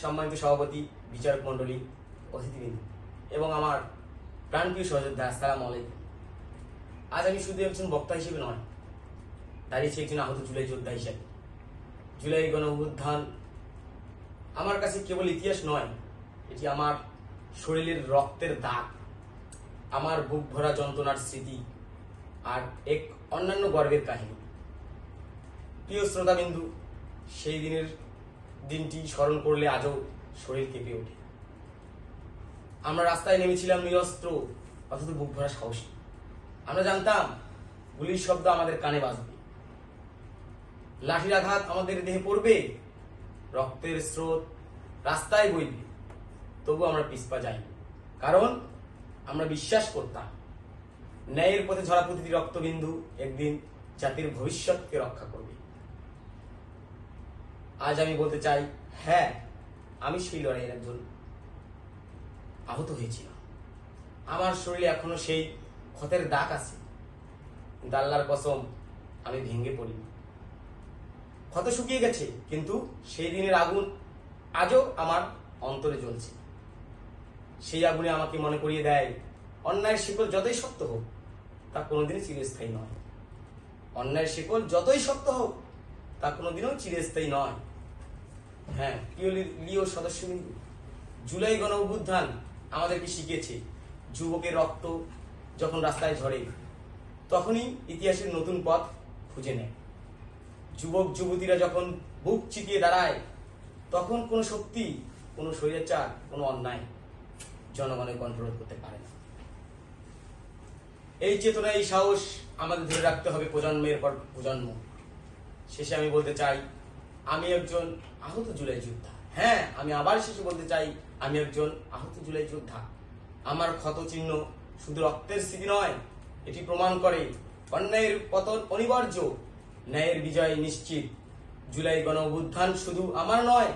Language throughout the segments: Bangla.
সম্মানিত সভাপতি, বিচারক মণ্ডলী, অতিথিবৃন্দ এবং আমার প্রাণপ্রিয় সহযোদ্ধা, আসসালাম আলাইকুম। আজ আমি শুধু একজন বক্তা হিসেবে নয়, দাঁড়িয়েছি একজন আহত জুলাই যোদ্ধা হিসেবে। জুলাই গণ অভ্যুত্থান আমার কাছে কেবল ইতিহাস নয়, এটি আমার শরীরের রক্তের দাগ, আমার বুক ভরা যন্ত্রণার স্মৃতি আর এক অন্যান্য গর্বের কাহিনী। প্রিয় শ্রোতাবিন্দু, সেই দিনের দিনটি স্মরণ করলে আজও শরীর কেঁপে ওঠে। আমরা রাস্তায় নেমেছিলাম নিরস্ত্র, অথচ বুক ভরা সাহসী। আমরা জানতাম, গুলির শব্দ আমাদের কানে বাজবে। লাঠির আঘাত আমাদের দেহে পড়বে, রক্তের স্রোত রাস্তায় বইবে। তবু আমরা পিছপা যাই কারণ আমরা বিশ্বাস করতাম, ন্যায়ের পথে ঝরা প্রতিটি রক্তবিন্দু একদিন জাতির ভবিষ্যৎকে রক্ষা করবে। আজ আমি বলতে চাই হ্যাঁ আমি সেই লড়াইয়ের একজন আহত হয়েছিলাম। আমার শরীরে এখনও সেই ক্ষতের দাগ আছে। আল্লাহর কসম, আমি ভেঙে পড়ি। ক্ষত শুকিয়ে গেছে, কিন্তু সেই দিনের আগুন আজও আমার অন্তরে জ্বলছে। সেই আগুনে আমাকে মনে করিয়ে দেয়, অন্যায়ের শিকল যতই শক্ত হোক, তা কোনোদিনই চিরস্থায়ী নয়। অন্যায়ের শিকল যতই শক্ত হোক, তা কোনোদিনও চিরস্থায়ী নয়। হ্যাঁ প্রিয় লিও সদস্যবিন্দু, জুলাই গণ অভ্যুত্থান আমাদেরকে শিখিয়েছে, যুবকের রক্ত যখন রাস্তায় ঝরে, তখনই ইতিহাসের নতুন পথ খুঁজে নেয়। যুবক, যুবতীরা যখন বুক চিতিয়ে দাঁড়ায়, তখন কোনো শক্তি, কোনো স্বৈরাচার, কোনো অন্যায় জনগণের কন্ট্রোল করতে পারে না। এই চেতনা, এই সাহস আমাদের ধরে রাখতে হবে প্রজন্মের পর প্রজন্ম। শেষে আমি বলতে চাই আমি একজন আহত জুলাই যোদ্ধা। হ্যাঁ আমি আবার শেষে বলতে চাই, আমি একজন আহত জুলাই যোদ্ধা। আমার ক্ষত চিহ্ন শুধু রক্তের স্মৃতি নয়, এটি প্রমাণ করে অন্যায়ের পতন অনিবার্য। ন্যায়ের বিজয় নিশ্চিত। জুলাই গণ অভ্যুত্থান শুধু আমার নয়,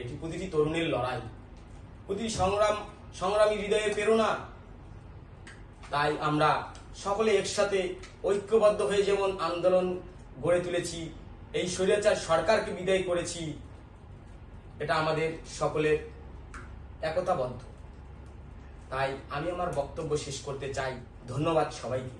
এটি প্রতিটি তরুণের লড়াই। প্রতিটি সংগ্রাম, সংগ্রামী হৃদয়ে প্রেরণা। তাই আমরা সকলে একসাথে ঐক্যবদ্ধ হয়ে যেমন আন্দোলন গড়ে তুলেছি এই স্বৈরাচার সরকারকে বিদায় করেছি। এটা আমাদের সকলের একতাবদ্ধ। তাই আমি আমার বক্তব্য শেষ করতে চাই। ধন্যবাদ সবাইকে।